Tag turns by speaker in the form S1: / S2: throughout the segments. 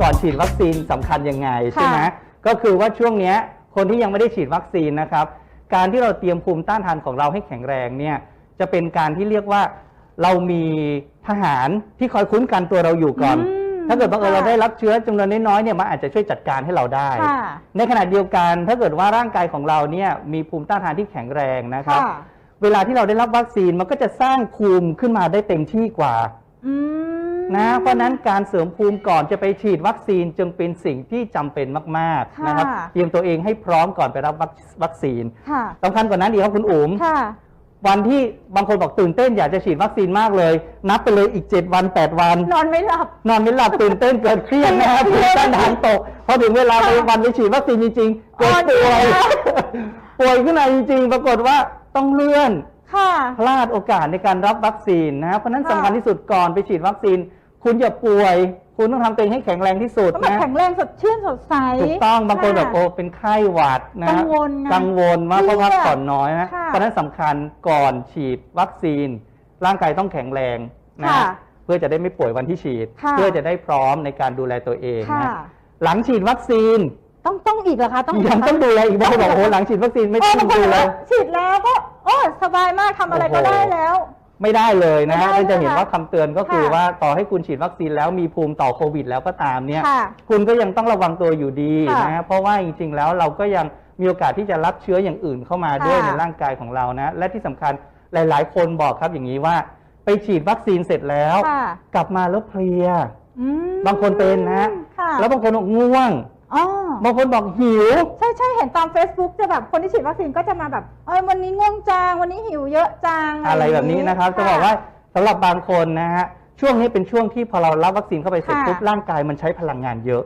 S1: ก่อนฉีดวัคซีนสำคัญยังไงใช่ไหม
S2: ค่ะ
S1: ก็คือว่าช่วงเนี้ยคนที่ยังไม่ได้ฉีดวัคซีนนะครับ การที่เราเตรียมภูมิต้านทานของเราให้แข็งแรงเนี่ยจะเป็นการที่เรียกว่าเรามีทหารที่คอยคุ้นกันตัวเราอยู่ก่อน
S2: อืม
S1: ถ้าเกิดบังเอิญ
S2: ค่ะ
S1: เราได้รับเชื้อจำนวนน้อยๆเนี่ยมันอาจจะช่วยจัดการให้เราได้
S2: ค่ะ
S1: ในขณะเดียวกันถ้าเกิดว่าร่างกายของเราเนี่ยมีภูมิต้านทานที่แข็งแรงนะครับ
S2: ค่ะ
S1: เวลาที่เราได้รับวัคซีนมันก็จะสร้างภูมิขึ้นมาได้เต็มที่กว่า
S2: อืม
S1: นะเพราะฉะนั้นการเสริมภูมิก่อนจะไปฉีดวัคซีนจึงเป็นสิ่งที่จำเป็นมากๆ
S2: ค่ะ
S1: นะครับเตรียมตัวเองให้พร้อมก่อนไปรับวัควัคซีน
S2: ค่ะ
S1: สำคัญกว่านั้นอีกครับคุณอุ๋ม
S2: ค่ะ
S1: วันที่บางคนบอกตื่นเต้นอยากจะฉีดวัคซีนมากเลย นับไปเลยอีก 7 วัน 8 วัน
S2: นอนไม่หลับ
S1: นอนไม่หลับตื่นเต้นเกิดเครียดนะครับ
S2: เครี
S1: ภู
S2: ย
S1: มิ
S2: ด
S1: ต้านทานตกพอถึงเวลาไป
S2: ค่ะ
S1: วันไปฉีดวัคซีนจริงๆเกิด
S2: อ่อน
S1: ป่วย
S2: แอ
S1: ป่วยขึ้นมาจริงๆ ปรากฏว่าต้องเลื่อน
S2: ค่ะ
S1: พลาดโอกาสในการรับวัคซีนนะครับเพราะฉะนั้น
S2: ค่ะ
S1: สำคัญที่สุดก่อนไปฉีดวัคซีน คุณอย่าป่วย คุณต้องทำตัวเองให้แข็งแรงที่สุด
S2: ต้องแบบ
S1: นะ
S2: แข็งแรงสดชื่นสดใส
S1: ถูกต้องบางคนะแบบโอ้เป็นไข้หวัดนะ
S2: กังวลนะ
S1: กังวลว่า
S2: เครียด
S1: เพราะพักผ่อนน้อยนะ
S2: ค่ะ
S1: เพราะฉะนั้นสำคัญก่อนฉีดวัคซีน ร่างกายต้องแข็งแรงนะ
S2: ค่ะ
S1: เพื่อจะได้ไม่ป่วยวันที่ฉีด
S2: ค่ะ
S1: เพื่อจะได้พร้อมในการดูแลตัวเอง
S2: ค่ะ
S1: นะหลังฉีดวัคซีน
S2: ต้องต้องอีกเหรอคะต้อง
S1: ยังต้องดูแลอีกบางคนบอกโอ้หลังฉีดวัคซีนไม่
S2: โอ้
S1: ต้อง
S2: บางคน
S1: ดู
S2: บอก
S1: แล
S2: ว่าฉีดแล้วก็โอ้สบายมากทำอะไรก็
S1: โอ้โห
S2: ได้แล้ว
S1: ไม่ได้เลยนะ
S2: ไม่ได้
S1: เราจะเห็น
S2: นะคะ
S1: ว่าคำเตือนก็คือ
S2: ค่ะ
S1: ว่าต่อให้คุณฉีดวัคซีนแล้วมีภูมิต่อโควิด แล้วก็ตามเนี่ย
S2: ค่ะ
S1: คุณก็ยังต้องระวังตัวอยู่ดี
S2: ค่ะ
S1: นะเพราะว่าจริงๆแล้วเราก็ยังมีโอกาสที่จะรับเชื้ออย่างอื่นเข้ามาด้วย
S2: ค่ะ
S1: ในร่างกายของเรานะ และที่สำคัญหลาย ๆ คนบอกครับอย่างนี้ว่า ไปฉีดวัคซีนเสร็จแล้ว
S2: ค่ะ
S1: กลับมาแล้วเพลีย
S2: อืม
S1: บางคนเป็นนะ
S2: ค่ะ
S1: แล้วบางคนบอกง่วง
S2: อ๋อ บา
S1: งคนบอกหิว
S2: ใช่ใช่เห็นตาม Facebook จะแบบคนที่ฉีดวัคซีนก็จะมาแบบเอ้ยวันนี้ง่วงจังวันนี้หิวเยอะจัง
S1: อะไรแบบนี้นะครับ จะบอกว่าสำหรับบางคนนะฮะช่วงนี้เป็นช่วงที่พอเรารับวัคซีนเข้าไปเสร็จ
S2: ค่ะ
S1: ปุ๊บร่างกายมันใช้พลังงานเยอะ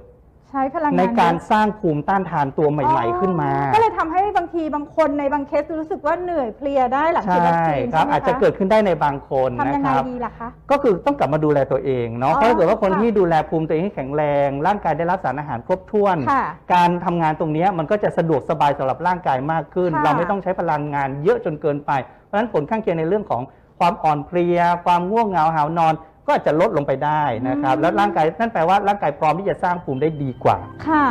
S2: ใช้พลังงาน
S1: ในการ
S2: เยอะ
S1: สร้างภูมิต้านทานตัวใหม่ๆขึ้นมา
S2: ก็เลยทำให้บางทีบางคนในบางเคสรู้สึกว่าเหนื่อยเพลียได้หลังฉีดวัค
S1: ใช่
S2: ซีน
S1: ครับ
S2: ใช่ไหม
S1: อาจจะ
S2: ค
S1: เกิดขึ้นได้ในบางคน
S2: ทำ
S1: นะ
S2: ยัง
S1: ค
S2: ไง
S1: รับ
S2: ดีล่ะคะ
S1: ก็คือต้องกลับมาดูแลตัวเองเนาะ
S2: อ๋อ
S1: เพราะถ้าเกิดว่าคน
S2: ค่ะ
S1: ที่ดูแลภูมิตัวเองให้แข็งแรง ร่างกายได้รับสารอาหารครบถ้วน
S2: ค่ะ
S1: การทำงานตรงเนี้ยมันก็จะสะดวกสบายสำหรับร่างกายมากขึ้น
S2: ค่ะ
S1: เราไม่ต้องใช้พลังงานเยอะจนเกินไป เพราะฉะนั้นผลข้างเคียงในเรื่องของความอ่อนเพลีย ความง่วงเหงาหาวนอน ก็อาจจะลดลงไปได้นะครับ
S2: อืม
S1: แล้วร่างกายนั่นแปลว่าร่างกายพร้อมที่จะสร้างภูมิได้ดีกว่า
S2: ค่ะ